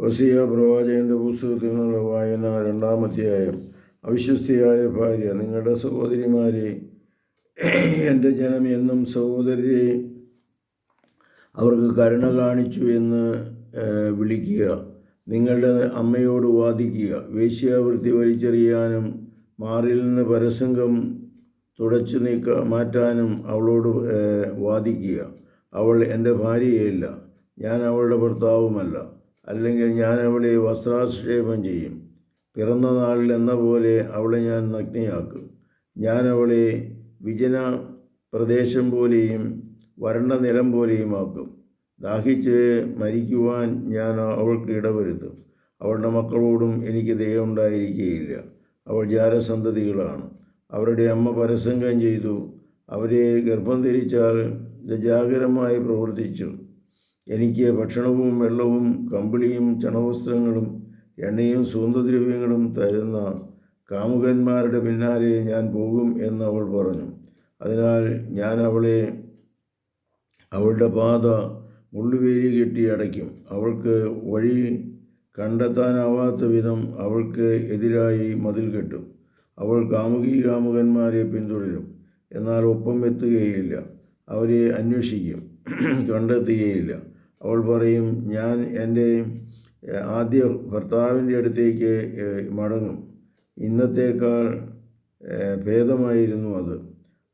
ഒസിയ പ്രവാചകന്റെ പുസ്തകത്തിനുള്ള വായന രണ്ടാം അധ്യായം. അവിശ്വസ്തിയായ ഭാര്യ നിങ്ങളുടെ സഹോദരിമാരെ എന്റെ ജനം എന്നും സഹോദരരെ അവർക്ക് കരുണ കാണിച്ചു എന്ന് വിളിക്കുക. നിങ്ങളുടെ അമ്മയോട് വാദിക്കുക. വേശ്യാവൃത്തി വലിച്ചെറിയാനും മാറിൽ നിന്ന് പരസംഗം തുടച്ചു നീക്ക മാറ്റാനും അവളോട് വാദിക്കുക. അവൾ എന്റെ ഭാര്യയല്ല. ഞാൻ അവളുടെ ഭർത്താവുമല്ല. അല്ലെങ്കിൽ ഞാൻ അവളെ വസ്ത്രാക്ഷേപം ചെയ്യും. പിറന്ന നാളിൽ എന്ന പോലെ അവളെ ഞാൻ നഗ്നയാക്കും. ഞാൻ അവളെ വിജന പ്രദേശം പോലെയും വരണ്ട നിലം പോലെയുമാക്കും ദാഹിച്ച് മരിക്കുവാൻ ഞാൻ അവൾക്ക് ഇടവരുത്തും. അവളുടെ മക്കളോടും എനിക്ക് ദയുണ്ടായിരിക്കുകയില്ല അവൾ ജാരസന്തതികളാണ്. അവരുടെ അമ്മ പരസംഗം ചെയ്തു. അവരെ ഗർഭം ധരിച്ചാൽ ലജാകരമായി പ്രവർത്തിച്ചു. എനിക്ക് ഭക്ഷണവും വെള്ളവും കമ്പിളിയും ചണവസ്ത്രങ്ങളും എണ്ണയും സുഗന്ധദ്രവ്യങ്ങളും തരുന്ന കാമുകന്മാരുടെ പിന്നാലെ ഞാൻ പോകും എന്ന് അവൾ പറഞ്ഞു. അതിനാൽ ഞാൻ അവളെ അവളുടെ പാത മുള്ളുവേലി കെട്ടി അടയ്ക്കും. അവൾക്ക് വഴി കണ്ടെത്താനാവാത്ത വിധം അവൾക്ക് എതിരായി മതിൽ കെട്ടും. അവൾ കാമുകി കാമുകന്മാരെ പിന്തുടരും. എന്നാൽ ഒപ്പം എത്തുകയില്ല. അവരെ അന്വേഷിക്കും. കണ്ടെത്തുകയില്ല. അവൾ പറയും ഞാൻ എന്റെ ആദ്യ ഭർത്താവിന്റെ അടുത്തേക്ക് മടങ്ങും. ഇന്നത്തേക്കാൾ ഭേദമായിരുന്നു അത്.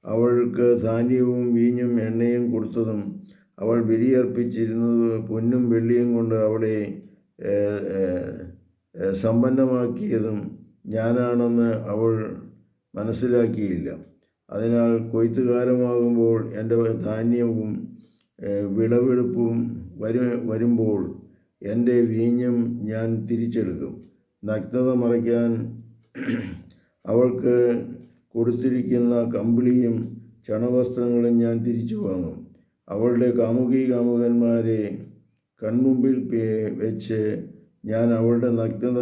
അവൾക്ക് ധാന്യവും വീഞ്ഞും എണ്ണയും കൊടുത്തതും അവൾ ബലിയർപ്പിച്ചിരുന്നത് പൊന്നും വെള്ളിയും കൊണ്ട് അവളെ സമ്പന്നമാക്കിയതും ഞാനാണെന്ന് അവൾ മനസ്സിലാക്കിയില്ല. അതിനാൽ കൊയ്ത്തുകാലമാകുമ്പോൾ എന്റെ ധാന്യവും വിളവെടുപ്പും വരു വരുമ്പോൾ എന്റെ വീഞ്ഞും ഞാൻ തിരിച്ചെടുക്കും. നഗ്നത മറയ്ക്കാൻ അവൾക്ക് കൊടുത്തിരിക്കുന്ന കമ്പിളിയും ചണവസ്ത്രങ്ങളും ഞാൻ തിരിച്ചു വാങ്ങും. അവളുടെ കാമുകി കാമുകന്മാരെ കൺമുമ്പിൽ വെച്ച് ഞാൻ അവളുടെ നഗ്നത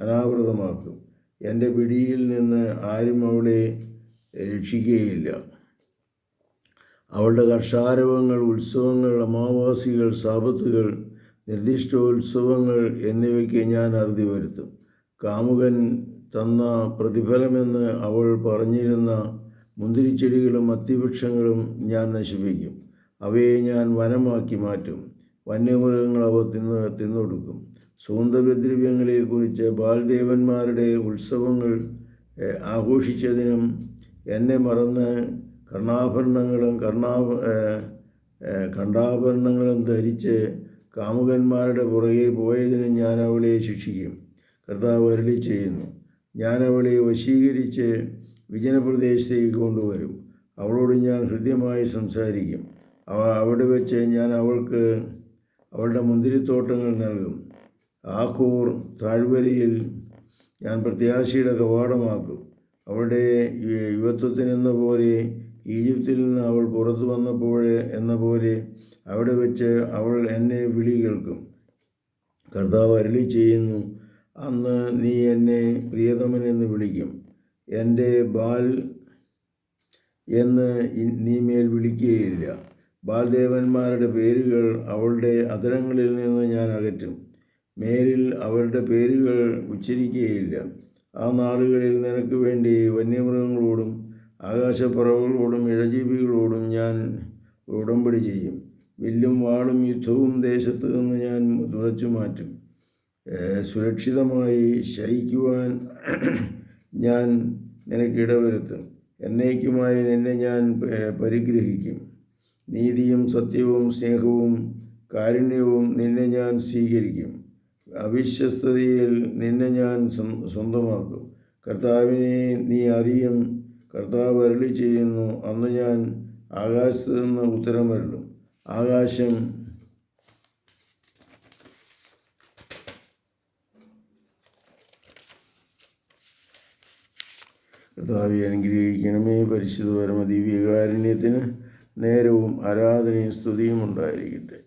അനാവൃതമാക്കും. എന്റെ പിടിയിൽ നിന്ന് ആരും അവളെ രക്ഷിക്കുകയില്ല. അവളുടെ കർഷാരവങ്ങൾ ഉത്സവങ്ങൾ അമാവാസികൾ സാപത്തുകൾ നിർദ്ദിഷ്ട ഉത്സവങ്ങൾ എന്നിവയ്ക്ക് ഞാൻ അറുതി വരുത്തും. കാമുകൻ തന്ന പ്രതിഫലമെന്ന് അവൾ പറഞ്ഞിരുന്ന മുന്തിരിച്ചെടികളും അത്തിവൃക്ഷങ്ങളും ഞാൻ നശിപ്പിക്കും. അവയെ ഞാൻ വനമാക്കി മാറ്റും. വന്യമൃഗങ്ങൾ അവ തിന്ന് തിന്നൊടുക്കും. സൗന്ദര്യദ്രവ്യങ്ങളെക്കുറിച്ച് ബാൽദേവന്മാരുടെ ഉത്സവങ്ങൾ ആഘോഷിച്ചതിനും എന്നെ മറന്ന് കർണാഭരണങ്ങളും കർണാഭ കണ്ഠാഭരണങ്ങളും ധരിച്ച് കാമുകന്മാരുടെ പുറകെ പോയതിന് ഞാൻ അവളെ ശിക്ഷിക്കും. കർത്താവ് അരളി ചെയ്യുന്നു. ഞാൻ അവളെ വശീകരിച്ച് വിജനപ്രദേശത്തേക്ക് കൊണ്ടുവരും. അവളോട് ഞാൻ ഹൃദ്യമായി സംസാരിക്കും. അവ അവിടെ വെച്ച് ഞാൻ അവൾക്ക് അവളുടെ മുന്തിരിത്തോട്ടങ്ങൾ നൽകും. ആഖൂർ താഴ്വരയിൽ ഞാൻ പ്രത്യാശയുടെ കവാടമാക്കും. അവളുടെ യുവത്വത്തിനെന്ന പോലെ ഈജിപ്തിൽ നിന്ന് അവൾ പുറത്തു വന്നപ്പോൾ എന്ന പോലെ അവിടെ വെച്ച് അവൾ എന്നെ വിളി കേൾക്കും. കർത്താവ് അരളി ചെയ്യുന്നു അന്ന് നീ എന്നെ പ്രിയതമൻ എന്ന് വിളിക്കും. എന്റെ ബാൽ എന്ന് നീ മേൽ വിളിക്കുകയില്ല. ബാൽദേവന്മാരുടെ പേരുകൾ അവളുടെ അതരങ്ങളിൽ നിന്ന് ഞാൻ അകറ്റും. മേലിൽ അവരുടെ പേരുകൾ ഉച്ചരിക്കുകയില്ല. ആ നാളുകളിൽ നിനക്ക് വേണ്ടി വന്യമൃഗങ്ങളോടും ആകാശപ്പറവുകളോടും ഇഴജീവികളോടും ഞാൻ ഉടമ്പടി ചെയ്യും. വില്ലും വാളും യുദ്ധവും ദേശത്ത് നിന്ന് ഞാൻ തുടച്ചു മാറ്റും. സുരക്ഷിതമായി ശയിക്കുവാൻ ഞാൻ നിനക്ക് ഇടവരുത്തും. എന്നേക്കുമായി നിന്നെ ഞാൻ പരിഗ്രഹിക്കും. നീതിയും സത്യവും സ്നേഹവും കാരുണ്യവും നിന്നെ ഞാൻ സ്വീകരിക്കും. അവിശ്വസ്തതയിൽ നിന്നെ ഞാൻ സ്വ- സ്വന്തമാക്കും. കർത്താവിനെ നീ അറിയും. കർത്താവ് അരളി ചെയ്യുന്നു അന്ന് ഞാൻ ആകാശത്ത് നിന്ന് ഉത്തരമരുളും ആകാശം കർത്താവി അനുഗ്രഹിക്കണമേ. പരിശുദ്ധ പരമ ദിവ്യകാരുണ്യത്തിന് നേരവും ആരാധനയും സ്തുതിയും ഉണ്ടായിരിക്കട്ടെ.